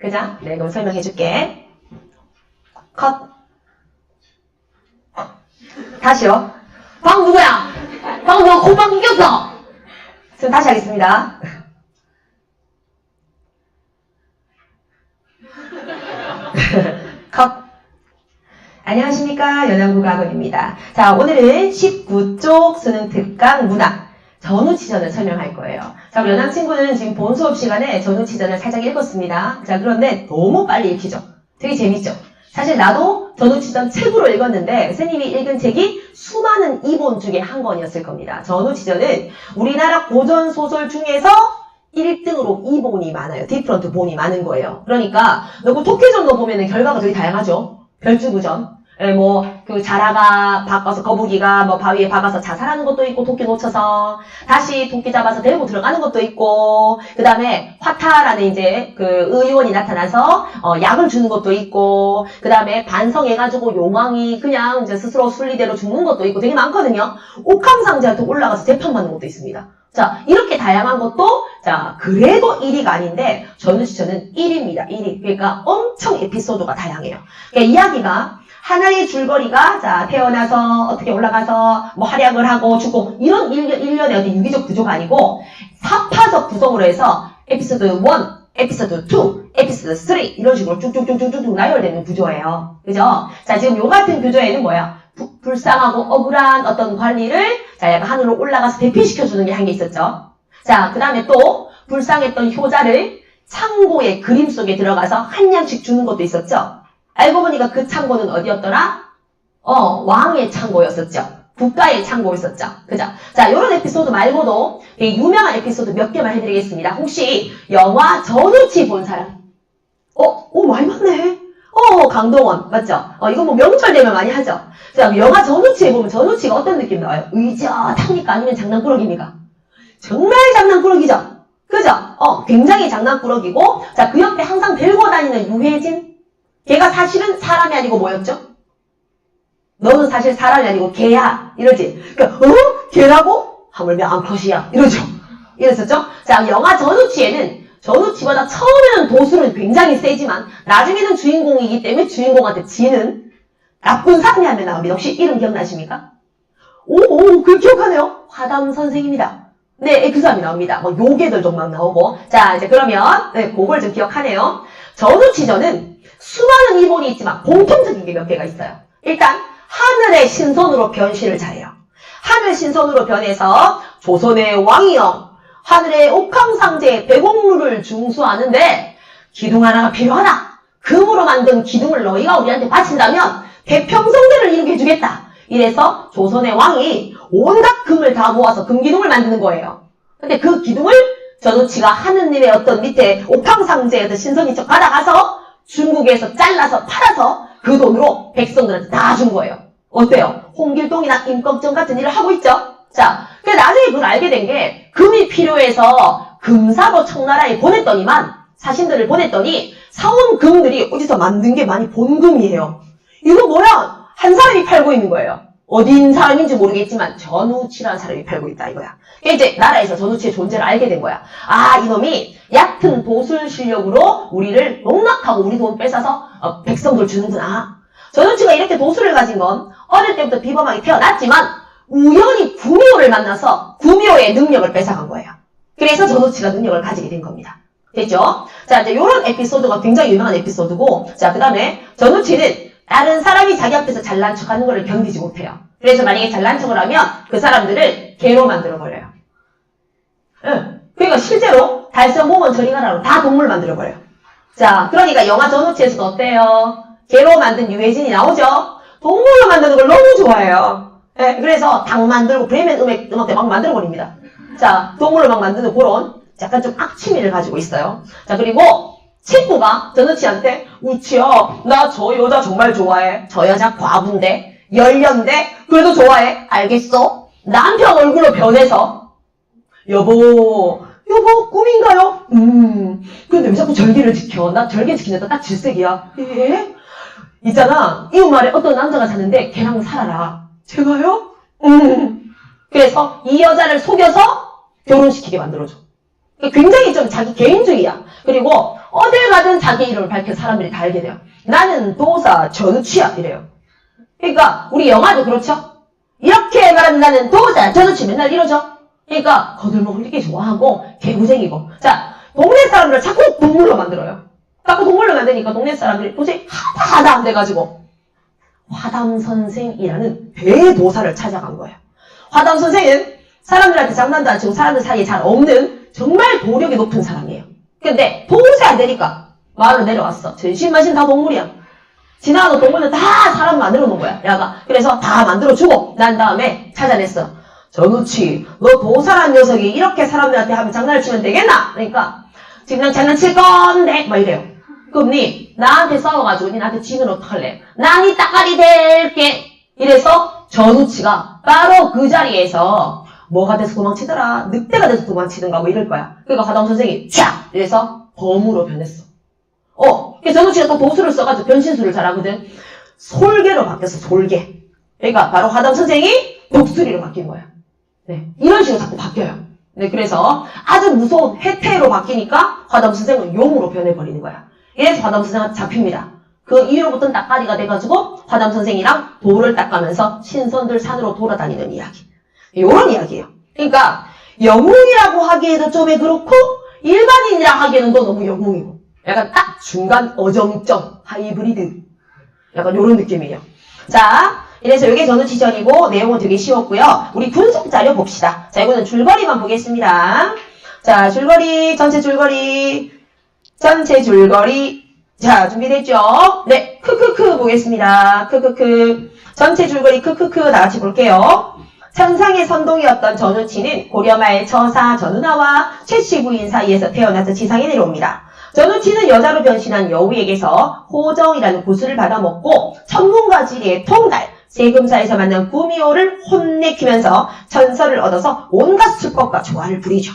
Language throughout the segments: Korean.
그자? 네, 그럼 설명해 줄게. 컷. 다시요. 방 누구야? 방 누가 콩방 이겼어? 지금 다시 하겠습니다. 컷. 안녕하십니까. 연안국악원입니다. 자, 오늘은 19쪽 수능 특강 문학. 전후치전을 설명할 거예요. 자, 연학 친구는 지금 본 수업 시간에 전후치전을 살짝 읽었습니다. 자, 그런데 너무 빨리 읽히죠? 되게 재밌죠? 사실 나도 전후치전 책으로 읽었는데 선생님이 읽은 책이 수많은 이본 중에 한 권이었을 겁니다. 전후치전은 우리나라 고전 소설 중에서 1등으로 이본이 많아요. 디프런트 본이 많은 거예요. 그러니까 너그 토끼전도 보면은 결과가 되게 다양하죠. 별주구전. 예, 뭐, 그, 자라가 바꿔서, 거북이가 뭐, 바위에 박아서 자살하는 것도 있고, 도끼 놓쳐서, 다시 도끼 잡아서 데리고 들어가는 것도 있고, 그 다음에, 화타라는 이제, 그, 의원이 나타나서, 어, 약을 주는 것도 있고, 그 다음에, 반성해가지고, 용왕이 그냥 이제 스스로 순리대로 죽는 것도 있고, 되게 많거든요. 옥황상제한테 올라가서 재판받는 것도 있습니다. 자, 이렇게 다양한 것도, 자, 그래도 1위가 아닌데, 전우시전은 1위입니다. 1위. 그러니까 엄청 에피소드가 다양해요. 그러니까 이야기가 하나의 줄거리가 자 태어나서 어떻게 올라가서 뭐 활약을 하고 죽고 이런 일련, 일련의 어떤 유기적 구조가 아니고 사파적 구성으로 해서 에피소드 1, 에피소드 2, 에피소드 3 이런 식으로 쭉쭉쭉쭉쭉 나열되는 구조예요. 그죠? 자 지금 요 같은 구조에는 뭐야? 부- 불쌍하고 억울한 어떤 관리를 자 약간 하늘로 올라가서 대피시켜주는 게 한 게 있었죠. 자 그 다음에 또 불쌍했던 효자를 창고의 그림 속에 들어가서 한 양씩 주는 것도 있었죠. 알고 보니까 그 창고는 어디였더라? 어, 왕의 창고였었죠. 국가의 창고였었죠. 그죠? 자, 요런 에피소드 말고도 되게 유명한 에피소드 몇 개만 해드리겠습니다. 혹시 영화 전우치 본 사람? 어, 오, 많이 봤네. 어, 강동원. 맞죠? 어, 이거 뭐 명절 되면 많이 하죠. 자, 영화 전우치에 보면 전우치가 어떤 느낌 나와요? 의젓합니까? 아니면 장난꾸러기입니까? 정말 장난꾸러기죠? 그죠? 어, 굉장히 장난꾸러기고, 자, 그 옆에 항상 들고 다니는 유해진? 걔가 사실은 사람이 아니고 뭐였죠? 너는 사실 사람이 아니고 개야. 이러지. 그러니까, 어? 개라고? 하물며 암컷이야. 이러죠. 이랬었죠? 자, 영화 전우치에는 전우치보다 처음에는 도술은 굉장히 세지만 나중에는 주인공이기 때문에 주인공한테 지는 나쁜 명 나옵니다. 혹시 이름 기억나십니까? 오, 오, 그 기억하네요. 화담 선생입니다. 네, 그 사람이 나옵니다. 뭐 요괴들도 막 나오고. 자, 이제 그러면 네, 그걸 좀 기억하네요. 전우치전은 수많은 이본이 있지만 공통적인 게 몇 개가 있어요. 일단 하늘의 신선으로 변신을 잘해요. 하늘 신선으로 변해서 조선의 왕이여 하늘의 옥황상제의 백옥물을 중수하는데 기둥 하나가 필요하다. 금으로 만든 기둥을 너희가 우리한테 바친다면 대평성대를 이루게 해주겠다. 이래서 조선의 왕이 온갖 금을 다 모아서 금기둥을 만드는 거예요. 근데 그 기둥을 전우치가 하느님의 어떤 밑에 어떤 신성인 척 받아가서 중국에서 잘라서 팔아서 그 돈으로 백성들한테 다 준 거예요. 어때요? 홍길동이나 임꺽정 같은 일을 하고 있죠? 자, 그 나중에 그걸 알게 된 게 금이 필요해서 금사로 청나라에 보냈더니만 사신들을 보냈더니 사온 금들이 어디서 만든 게 많이 본금이에요. 이거 뭐야? 한 사람이 팔고 있는 거예요. 어딘 사람인지 모르겠지만 전우치라는 사람이 팔고 있다 이거야. 그러니까 이제 나라에서 전우치의 존재를 알게 된 거야. 아 이놈이 얕은 도술 실력으로 우리를 농락하고 우리 돈 뺏어서 어, 백성들 주는구나. 전우치가 이렇게 도술을 가진 건 어릴 때부터 비범하게 태어났지만 우연히 구미호를 만나서 구미호의 능력을 뺏어간 거예요. 그래서 전우치가 능력을 가지게 된 겁니다. 됐죠? 자, 이제 요런 에피소드가 굉장히 유명한 에피소드고, 자, 그 다음에 전우치는 다른 사람이 자기 앞에서 잘난 척 하는 거를 견디지 못해요. 그래서 만약에 잘난 척을 하면 그 사람들을 개로 만들어버려요. 응. 그러니까 실제로 달성 공원 저리가라로 다 동물 만들어버려요. 자, 그러니까 영화 전우치에서도 어때요? 개로 만든 유해진이 나오죠? 동물로 만드는 걸 너무 좋아해요. 예, 그래서 닭 만들고 브레멘 음악, 음악대 막 만들어버립니다. 자, 동물을 막 만드는 그런 약간 좀 악취미를 가지고 있어요. 자, 그리고 친구가 전우치한테 우치야, 나 저 여자 정말 좋아해. 저 여자 과부인데, 열년데, 그래도 좋아해. 알겠어? 남편 얼굴로 변해서 여보, 여보, 꿈인가요? 음, 근데 왜 자꾸 절개를 지켜? 나 절개 지키는 딱 질색이야. 예? 있잖아, 이웃 말에 어떤 남자가 사는데 걔랑 살아라. 제가요? 음. 그래서 이 여자를 속여서 결혼시키게 만들어줘. 굉장히 좀 자기 개인주의야. 그리고 어딜 가든 자기 이름을 밝혀 사람들이 다 알게 돼요. 나는 도사 전우치야 이래요. 그러니까 우리 영화도 그렇죠. 이렇게 말하면 나는 도사 전우치 맨날 이러죠. 그러니까 거들먹 흘리기 좋아하고 개구쟁이고 자 동네 사람들을 자꾸 동물로 만들어요. 자꾸 동물로 만드니까 동네 사람들이 도저히 하다 하다 안 돼가지고 화담 선생이라는 대도사를 찾아간 거예요. 화담 선생은 사람들한테 장난도 안 치고 사람들 사이에 잘 없는 정말 도력이 높은 사람이에요. 근데 도저히 안 되니까 마을로 내려왔어. 전신만신 다 동물이야. 지나가는 동물은 다 사람 만들어 놓은 거야. 야가. 그래서 다 만들어 주고 난 다음에 찾아냈어. 전우치, 너 도사란 녀석이 이렇게 사람들한테 하면 장난을 치면 되겠나? 그러니까 지금 난 장난칠 건데 막 이래요. 그럼 니 나한테 싸워가지고 니 나한테 지면 어떡할래? 난이 따까리 될게. 이래서 전우치가 바로 그 자리에서 뭐가 돼서 도망치더라. 늑대가 돼서 도망치든가 뭐 이럴 거야. 그러니까 화담 선생이 촥! 이래서 범으로 변했어. 어, 그래서 전우치가 또 도수를 써가지고 변신술을 잘하거든. 솔개로 바뀌었어, 솔개. 그러니까 바로 화담 선생이 독수리로 바뀐 거야. 네, 이런 식으로 자꾸 바뀌어요. 네, 그래서 아주 무서운 해태로 바뀌니까 화담 선생은 용으로 변해버리는 거야. 이래서 화담 선생한테 잡힙니다. 그 이후로부터는 따까리가 돼가지고 화담 선생이랑 돌을 닦아면서 신선들 산으로 돌아다니는 이야기. 이런 이야기예요. 그러니까 영웅이라고 하기에도 좀 그렇고 일반인이라 하기에는 또 너무 영웅이고 약간 딱 중간 어정점 하이브리드 약간 이런 느낌이에요. 자, 이래서 이게 저는 지전이고 내용은 되게 쉬웠고요. 우리 분석 자료 봅시다. 자, 이거는 줄거리만 보겠습니다. 자, 줄거리 전체 줄거리 전체 줄거리 자, 준비됐죠? 네, 크크크 보겠습니다. 크크크 전체 줄거리 크크크 다 같이 볼게요. 천상의 선동이었던 전우치는 고려말 처사 전우나와 최씨 부인 사이에서 태어나서 지상에 내려옵니다. 전우치는 여자로 변신한 여우에게서 호정이라는 구슬을 받아먹고 천문과지리의 통달, 세금사에서 만난 구미호를 혼내키면서 전설을 얻어서 온갖 수법과 조화를 부리죠.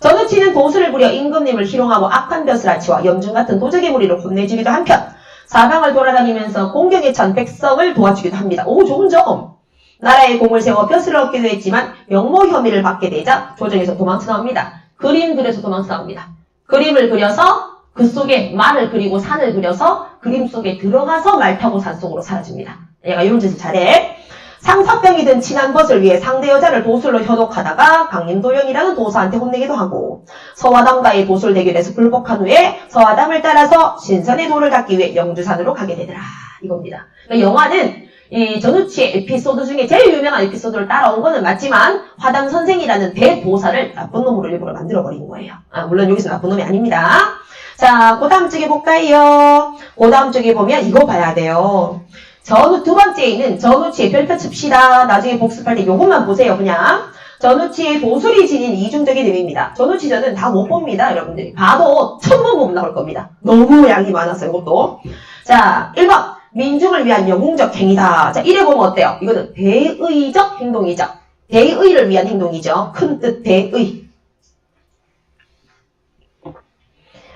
전우치는 도수를 부려 임금님을 희롱하고 악한 벼슬 아치와 염중 같은 도적의 무리를 혼내주기도 한편 사방을 돌아다니면서 공경에 찬 백성을 도와주기도 합니다. 오 좋은 점! 나라의 공을 세워 벼슬을 얻기도 했지만 영모 혐의를 받게 되자 조정에서 도망쳐 나옵니다. 그림 그려서 도망쳐 나옵니다. 그림을 그려서 그 속에 말을 그리고 산을 그려서 그림 속에 들어가서 말 타고 산 속으로 사라집니다. 얘가 이런 짓을 잘해. 상사병이 든 친한 것을 위해 상대 여자를 도술로 현혹하다가 강림도연이라는 도사한테 혼내기도 하고 서화담과의 도술 대결에서 불복한 후에 서화담을 따라서 신선의 돌을 닦기 위해 영주산으로 가게 되더라 이겁니다. 그러니까 영화는 이 전우치의 에피소드 중에 제일 유명한 에피소드를 따라온 거는 맞지만 화담 선생이라는 대도사를 나쁜 놈으로 일부러 만들어버린 거예요. 아, 물론 여기서 나쁜 놈이 아닙니다. 자, 그 다음 쪽에 볼까요? 그 다음 쪽에 보면 이거 봐야 돼요. 전우 두 번째에 있는 전우치의 별표 칩시다. 나중에 복습할 때 요것만 보세요. 그냥 전우치의 도술이 지닌 이중적인 의미입니다. 전우치전은 다못 봅니다. 여러분들이 봐도 천번 보면 나올 겁니다. 너무 양이 많았어요. 이것도. 자, 1번 민중을 위한 영웅적 행위다. 자, 이래 보면 어때요? 이거는 대의적 행동이죠. 대의를 위한 행동이죠. 큰 뜻 대의.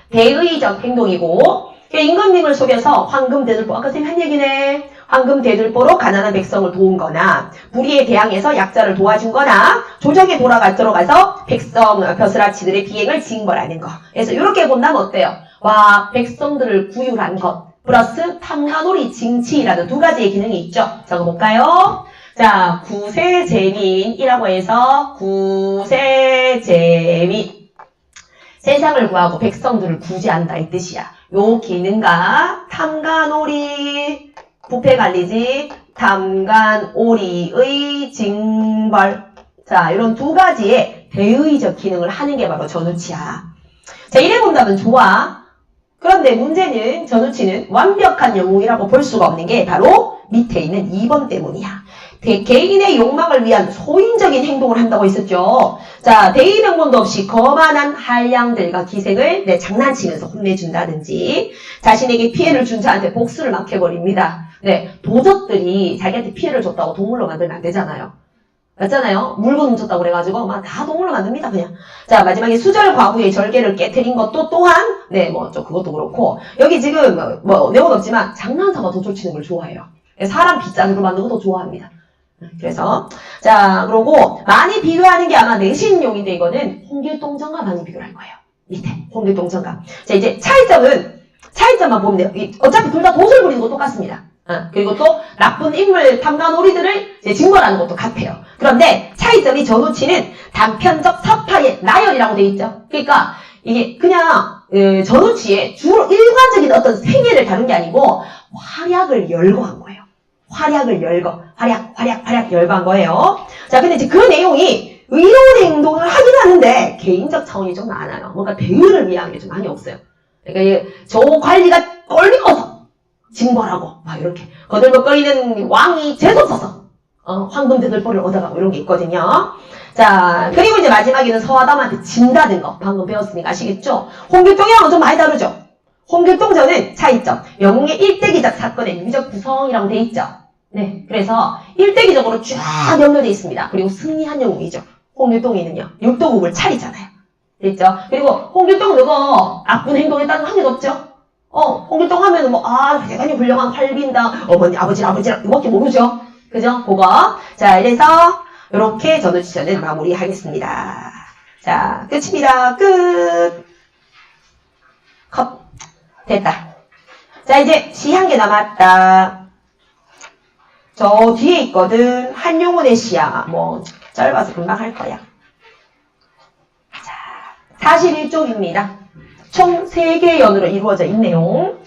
대의적 행동이고 임금님을 속여서 황금 대들보 아까 선생님 한 얘기네 황금 대들보로 가난한 백성을 도운 거나 불의에 대항해서 약자를 도와준 거나 조정에 돌아가 들어가서 백성 벼슬아치들의 비행을 징벌하는 거 그래서 이렇게 본다면 어때요? 와 백성들을 구휼한 것 플러스 탐관오리 징치라는 두 가지의 기능이 있죠 적어볼까요? 자 구세재민이라고 해서 구세재민 세상을 구하고 백성들을 구제한다 이 뜻이야. 요 기능과 탐관오리 부패관리지 탐관오리의 징벌 자 이런 두 가지의 대의적 기능을 하는 게 바로 전우치야. 자 이래 본다면 좋아. 그런데 문제는 전우치는 완벽한 영웅이라고 볼 수가 없는 게 바로 밑에 있는 2번 때문이야. 대- 개인의 욕망을 위한 소인적인 행동을 한다고 했었죠. 자, 대의 명분도 없이 거만한 한량들과 기생을 내 장난치면서 혼내준다든지 자신에게 피해를 준 자한테 복수를 막 해버립니다. 네, 도적들이 자기한테 피해를 줬다고 동물로 만들면 안 되잖아요. 맞잖아요. 물건 훔쳤다고 그래가지고 막 다 동물로 만듭니다 그냥. 자 마지막에 수절 과부의 절개를 깨뜨린 것도 또한 네뭐좀 그것도 그렇고 여기 지금 뭐, 뭐 내용은 없지만 장난사가 도둑 치는 걸 좋아해요. 사람 빗자루로 만든 것도 좋아합니다. 그래서 자 그러고 많이 비교하는 게 아마 내신용인데 이거는 홍길동전과 많이 비교를 할 거예요. 밑에 홍길동 정감. 자 이제 차이점은 차이점만 보면 돼요. 이- 어차피 둘 다 도술 부리는 거 똑같습니다. 어, 그리고 또 나쁜 인물 탐관 오리들을 이제 징벌하는 것도 같아요. 그런데 차이점이 전우치는 단편적 사파의 나열이라고 돼 있죠. 그러니까 이게 그냥 어, 전우치의 주로 일관적인 어떤 생애를 다룬 게 아니고 활약을 열거한 거예요. 활약을 열거, 활약, 활약, 활약 열거한 거예요. 자, 근데 이제 그 내용이 의로운 행동을 하긴 하는데 개인적 차원이 좀 많아요. 뭔가 대의를 위한 게 좀 많이 없어요. 그러니까 이저 관리가 꼴리고서 징벌하고 막 이렇게 거들먹거리는 왕이 재수없어서 어, 황금 대들보를 얻어가고 이런 게 있거든요. 자 그리고 이제 마지막에는 서화담한테 진다는 거 방금 배웠으니까 아시겠죠? 홍길동이랑은 좀 많이 다르죠? 홍길동전은 차이점 영웅의 일대기적 사건의 유적 구성이라고 돼 있죠. 네, 그래서 일대기적으로 쫙 연결돼 있습니다. 그리고 승리한 영웅이죠. 홍길동이는요 육도국을 차리잖아요. 됐죠? 그리고 홍길동 누구 나쁜 행동했다는 한 개도 없죠? 어, 홍길동 하면은 뭐, 아, 대단히 훌륭한 활빈다. 어머니, 아버지, 아버지랑 이거밖에 모르죠? 그죠? 그거. 자, 이래서, 이렇게 전우치전을 마무리하겠습니다. 자, 끝입니다. 끝. 컷. 됐다. 자, 이제 시 한 개 남았다. 저 뒤에 있거든. 한용운의 시야. 뭐, 짧아서 금방 할 거야. 자, 41쪽입니다. 총 3개의 연으로 이루어져 있네요.